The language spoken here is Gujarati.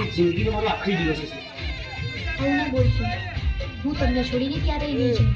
દિવસ જિંદગીનો મારો આખરી દિવસ હશે. હું બોલશો. હું તમને છોડીને ક્યારેય નહીં જાઉં.